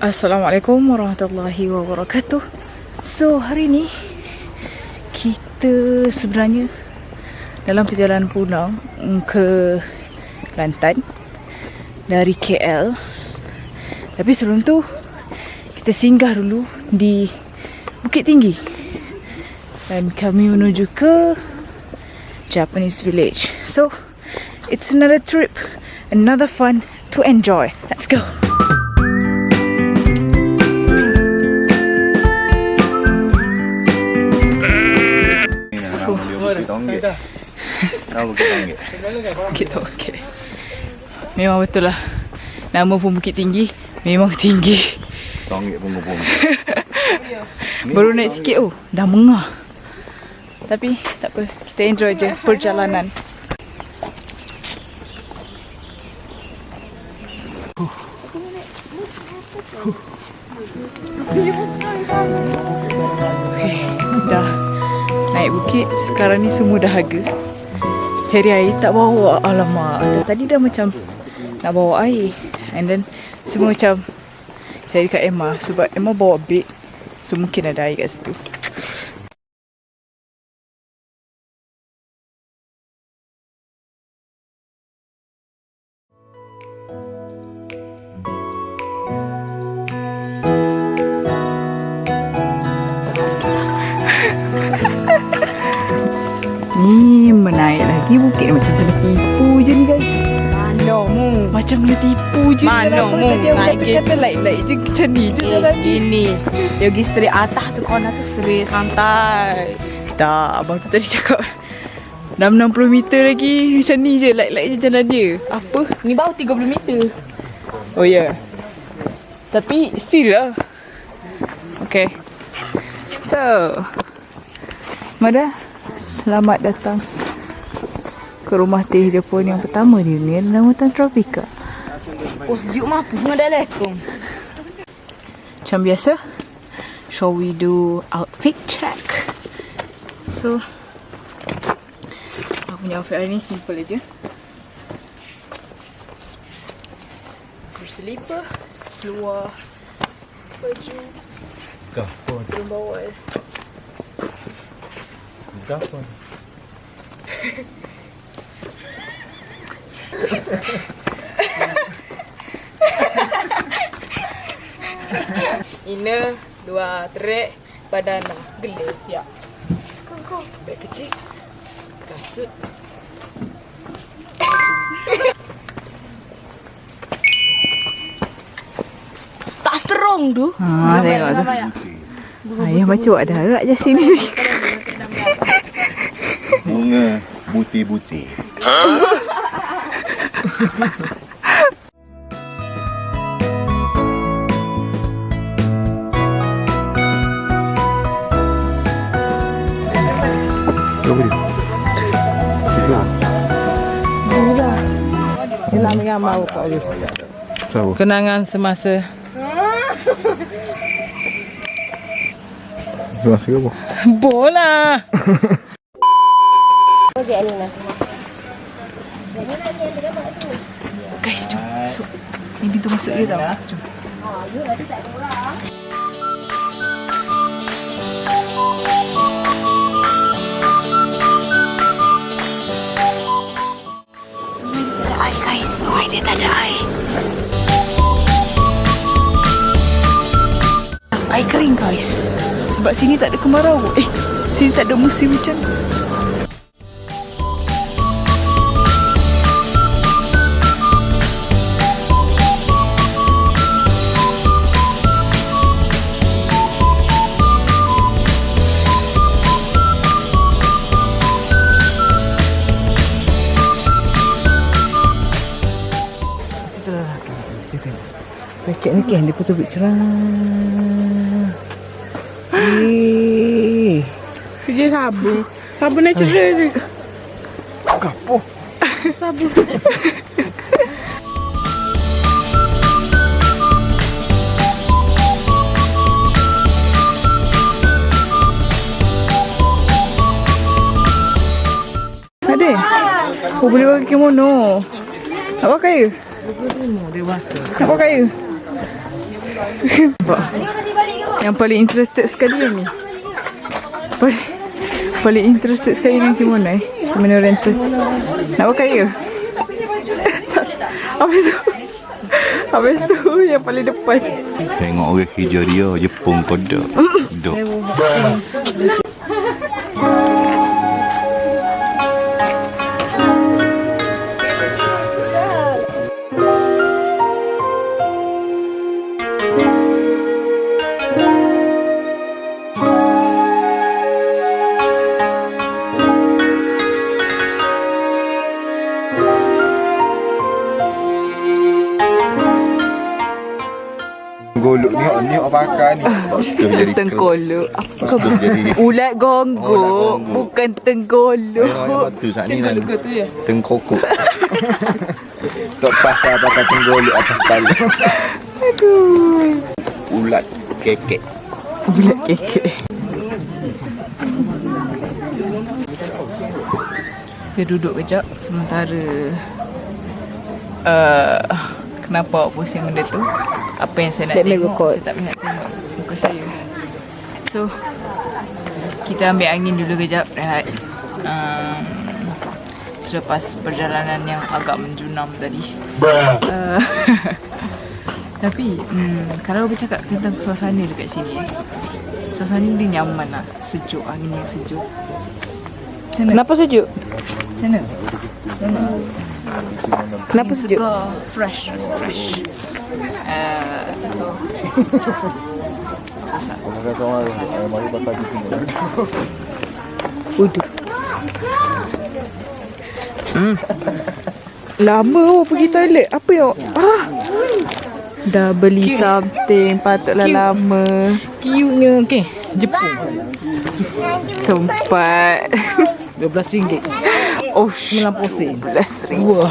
Assalamualaikum warahmatullahi wabarakatuh. So hari ni kita sebenarnya dalam perjalanan pulang ke Kelantan dari KL. Tapi sebelum tu kita singgah dulu di Bukit Tinggi. Dan kami menuju ke Japanese Village. So it's another trip, another fun to enjoy. Let's go. Bukit Tonggit. Nama Bukit Tonggit. Bukit Tonggit. Memang betul lah. Nama pun Bukit Tinggi. Memang tinggi. Tonggit punggung Baru naik sikit oh, dah mengah. Tapi tak apa, kita enjoy je perjalanan. Okay, dah naik bukit. Sekarang ni semua dah harga. Cari air tak bawa. Alamak, dah tadi dah macam nak bawa air. And then semua macam cari kat Emma sebab Emma bawa beg. So mungkin ada air kat situ. Lagi bukit macam kena tipu je ni guys. Mana mu? Macam kena tipu je. Mana mu Tadi orang naik kata gate? kata like-like je macam ni je Eh, jalan ni. ini. Yogi straight atas tu corner tu straight santai. Tak, abang tu tadi cakap dalam 60 meter lagi macam ni je like-like je jalan dia. Apa? Ni baru 30 meter. Oh ya. Yeah. Tapi still lah. Okay. So. Mada. Selamat datang ke rumah teh Jepun yang pertama di dunia dalam hutan tropika. Oh sejuk mampu dalekum. Macam biasa. Shall we do outfit check? So. Aku punya outfit hari ni simple aja. Berselipar, seluar, baju, Gapon. turun bawah. Gapon. Ina, dua trek, badana, gelis, siap. Beg kecil, kasut. Tak strong tu. Ha, tengok tu. Ayah baca buat darat je sini. Bunga buti-buti. Situ. Yelah mengamau? Kenangan semasa Semasa ke apa? bola. Guys, jom masuk. Ni dia tau. Sungai dia tak ada air guys. Sungai dia tak ada air. Air kering guys. Sebab sini tak ada kemarau. Eh, sini tak ada musim hujan. Paket ni kan dia putus bit cerah. Eh. Kerja sabu. Sabu natural je. Gapo? Sabu. Ada? Oh boleh pakai kimono. Nak pakai ke? Dewasa. Nak pakai ke? Yang paling interested sekali yang ni. Paling, paling interested sekali yang kimono eh. Kimono rental. Nak pakai ke? Habis tu. Habis tu yang paling depan. Tengok orang kerja dia Jepun kodok. Dok. Ni apa akar ni? Lepas tu jadi Tengkolok. Tu jadi Ulat gonggok. Oh, ulat gonggok. Bukan. Ayah ayah batu saat ni dan tengkokok. Tak pasal pakai tenggolok atas kepala. Aduh. Ulat kekek. Ulat kekek. Kita duduk kejap sementara uh, kenapa awak pusing benda tu? Apa yang saya nak Let tengok? saya tak boleh nak tengok muka saya. So kita ambil angin dulu kejap rehat. Um, selepas perjalanan yang agak menjunam tadi. Uh, tapi hmm, kalau bercakap tentang suasana dekat sini eh, suasana dia nyaman lah. Sejuk angin yang sejuk. Kenapa sejuk? macam mana? Kenapa sejuk? segar, fresh, fresh. Uh, so, Masak. Uduh. Hmm. Lama oh pergi toilet. Apa yang ah? Dah beli something patutlah lama. Kiunya, okay. Jepun. Sempat. RM12. Oh, 90 sen. belas ribu.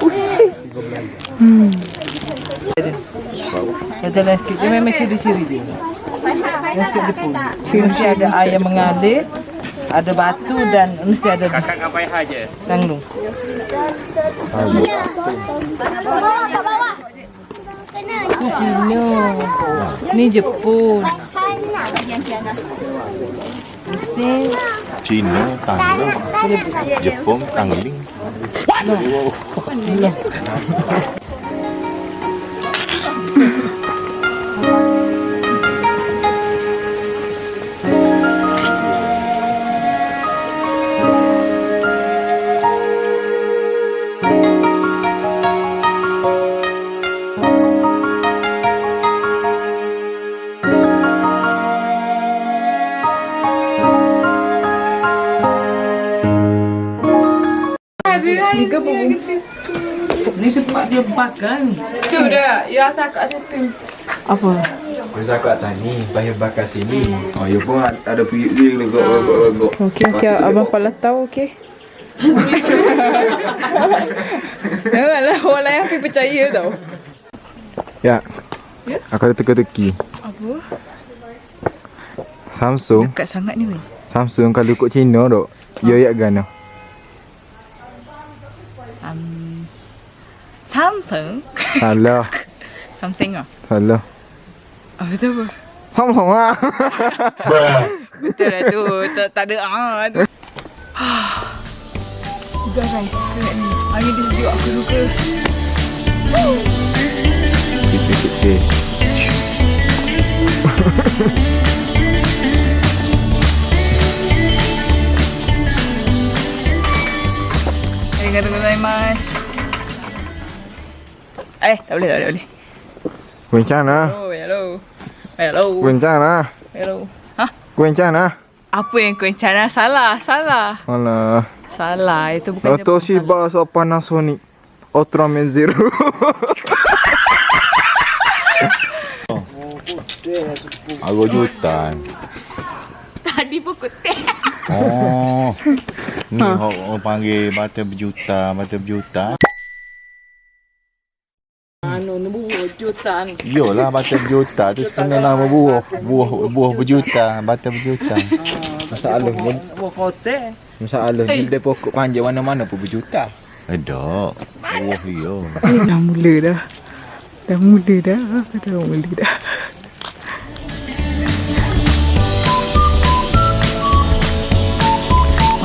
Pusing. Macam landscape dia memang ciri-ciri dia. Landscape Jepun. Mesti ada air mengalir, ada batu dan mesti ada kakak dengan payah je. Tanglung. Itu Cina. Ni Jepun. Mesti Cina tangling. Jepun tangling. Ni tempat dia bakar ni. Tu dah. Ya sakak situ. Apa? Kau cakap tadi bayar bakar sini. Oh, ya pun ada puyuk dia legok legok legok. Okey okey abang pala tahu okey. Janganlah orang lain api percaya tau. Ya. Aku ada teka-teki. Apa? Samsung, Dekat sangat ni weh. Samsung kalau ikut Cina dok. Ya ya gana. Sam Samsung. Salah, Samsung ah. salah. Apa tu apa? Samsung ah. Betul lah tu. Tak, tak ada ah tu. Guys, lihat ni. Angin dia sejuk aku suka. Kecil-kecil. Arigatou gozaimasu. Eh, tak boleh, tak boleh, tak boleh. Kuencang lah. Oh, hello. Hello. Kuencang lah. Hello. Hah? Kuencang lah. Apa yang kau cara salah? Salah. Alah. Salah. Itu bukan Toshiba so Panasonic. Ultraman Zero. Argo jutan. Tadi pun kutip. Oh. Ni orang orang panggil bata berjuta, bata berjuta. Anu, nombor jutaan. Yolah bata berjuta tu sebenarnya nama buah. Buah buah berjuta, bata berjuta. Masalah pun. Buah kote. Masalah ni dia pokok panjang mana-mana pun berjuta. Ada. Buah yo. Dah mula dah. Dah mula dah. Dah mula dah.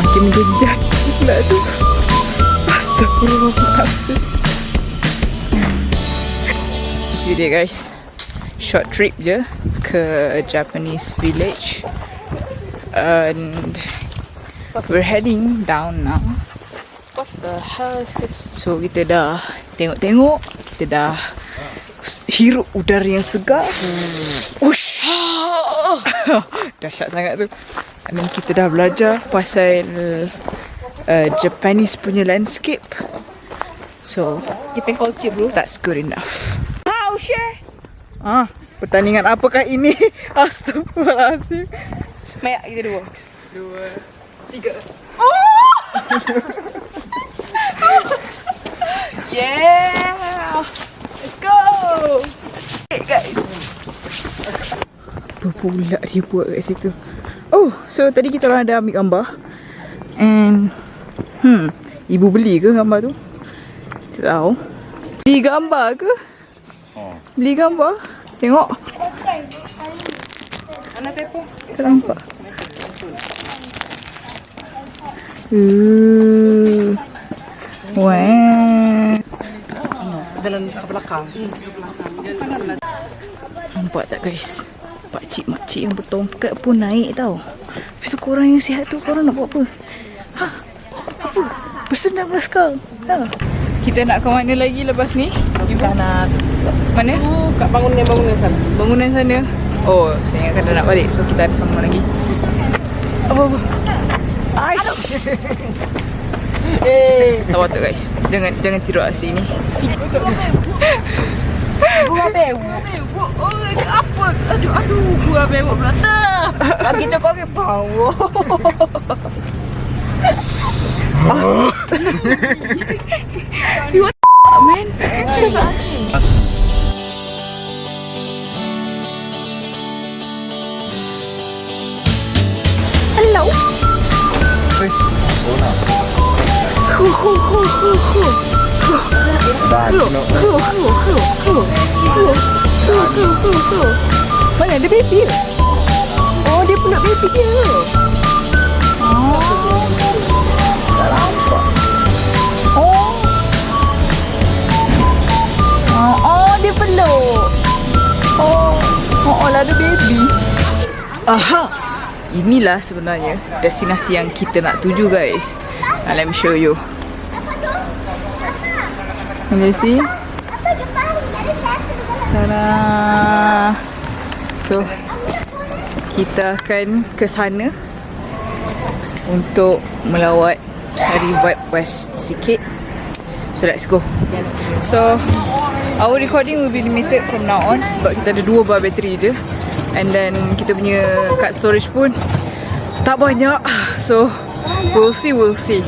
Bikin genjat pula tu. Astagfirullahaladzim. Itu dia guys. Short trip je ke Japanese village. And we're heading down now. What the hell is this? So kita dah tengok-tengok, kita dah hirup udara yang segar. Ush. Dahsyat sangat tu. And then kita dah belajar pasal uh, Japanese punya landscape. So, Japan culture bro. That's good enough. How share? Ah, pertandingan apakah ini? Astagfirullahaladzim. Mayak kita dua. Dua. Tiga. yeah! Let's go! Okay guys. Apa pula dia buat kat situ? Oh, so tadi kita orang ada ambil gambar. And hmm, ibu beli ke gambar tu? Tak tahu. Beli gambar ke? Oh. Beli gambar? Tengok. Mana paper? Tak nampak. Uh. Wah. Dalam ke belakang. Nampak tak guys? Pakcik-makcik yang bertongkat pun naik tau. Lepas tu korang yang sihat tu korang nak buat apa? Ha? Apa? Bersenam lah sekarang. Ha? Kita nak ke mana lagi lepas ni? Ibu? nak Mana? kat bangunan bangunan sana. Bangunan sana. Oh, saya ingatkan dah nak balik. So kita ada sambung lagi. Apa-apa? Aish! Eh, Tak patut guys. Jangan jangan tidur kat sini. buah bewok. Oh, apa? Aduh, aduh, buah bewok belata. Bagi tu kau ke bau. Man, Dah kena mana ada baby ke? Oh, dia peluk baby dia ke? Oh. Oh. Oh, oh, dia peluk. Oh, oh, oh lah ada baby. Aha. Inilah sebenarnya destinasi yang kita nak tuju guys. Now, let me show you. Can you see? Tada. So, kita akan ke sana untuk melawat cari vibe west sikit. So, let's go. So, our recording will be limited from now on sebab kita ada dua bar bateri je. And then kita punya card storage pun tak banyak. So, we'll see, we'll see.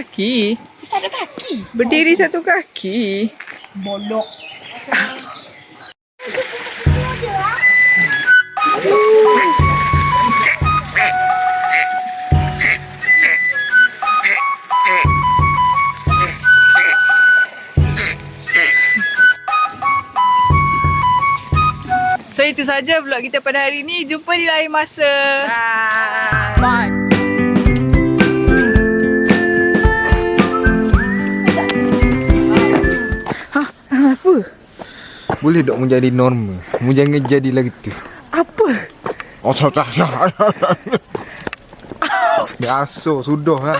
Kaki. Satu kaki. Berdiri satu kaki. Bolok. So itu saja vlog kita pada hari ini. Jumpa di lain masa. Bye. Boleh tak menjadi normal? Mu jangan jadi lagi tu. Apa? Oh, tak, tak, tak. Biasa, sudah lah.